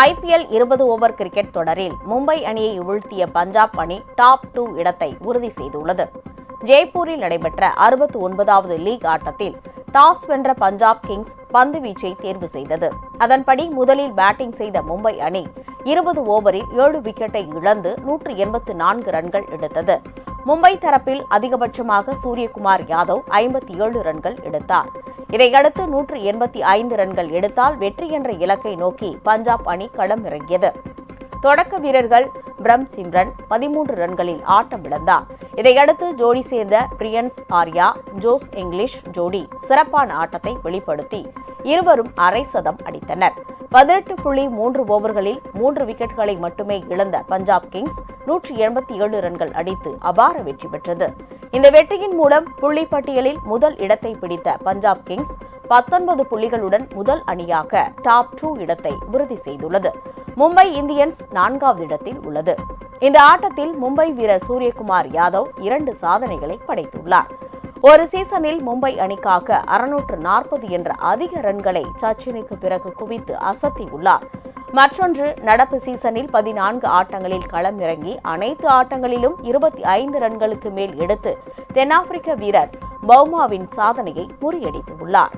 IPL இருபது over cricket தொடரில் மும்பை அணியை வீழ்த்திய பஞ்சாப் அணி டாப் டூ இடத்தை உறுதி செய்துள்ளது. ஜெய்ப்பூரில் நடைபெற்ற அறுபத்தி ஒன்பதாவது லீக் ஆட்டத்தில் டாஸ் வென்ற பஞ்சாப் கிங்ஸ் பந்து வீச்சை தேர்வு செய்தது. அதன்படி முதலில் பேட்டிங் செய்த மும்பை அணி இருபது ஓவரில் ஏழு விக்கெட்டை இழந்து நூற்று எண்பத்து நான்கு ரன்கள் எடுத்தது. மும்பை தரப்பில் அதிகபட்சமாக சூரியகுமார் யாதவ் ஐம்பத்தி ஏழு ரன்கள் எடுத்தார். இதையடுத்து நூற்று எண்பத்தி ஐந்து ரன்கள் எடுத்தால் வெற்றி என்ற இலக்கை நோக்கி பஞ்சாப் அணி களம் இறங்கியது தொடக்க வீரர்கள் பிரம் சிம்ரன் பதிமூன்று ரன்களில் ஆட்டம் இழந்தார் இதையடுத்து ஜோடி சேர்ந்த பிரியன்ஸ் ஆர்யா ஜோஸ் இங்கிலீஷ் ஜோடி சிறப்பான ஆட்டத்தை வெளிப்படுத்தி இருவரும் அரை சதம் அடித்தனர். பதினெட்டு புள்ளி மூன்று ஓவர்களில் மூன்று விக்கெட்டுகளை மட்டுமே இழந்த பஞ்சாப் கிங்ஸ் நூற்றி எண்பத்தி ஏழு ரன்கள் அடித்து அபார வெற்றி பெற்றது. இந்த வெற்றியின் மூலம் புள்ளி பட்டியலில் முதல் இடத்தை பிடித்த பஞ்சாப் கிங்ஸ் பத்தொன்பது புள்ளிகளுடன் முதல் அணியாக டாப் டூ இடத்தை உறுதி செய்துள்ளது. மும்பை இந்தியன்ஸ் நான்காவது இடத்தில் உள்ளது. இந்த ஆட்டத்தில் மும்பை வீரர் சூரியகுமார் யாதவ் இரண்டு சாதனைகளை படைத்துள்ளார். ஒரு சீசனில் மும்பை அணிக்காக அறுநூற்று நாற்பது என்ற அதிக ரன்களை சச்சினுக்கு பிறகு குவித்து அசத்தியுள்ளார். மற்றொன்று நடப்பு சீசனில் பதினான்கு ஆட்டங்களில் களம் இறங்கி அனைத்து ஆட்டங்களிலும் இருபத்தி ஐந்து ரன்களுக்கு மேல் எடுத்து தென்னாப்பிரிக்க வீரர் பௌமாவின் சாதனையை முறியடித்துள்ளார்.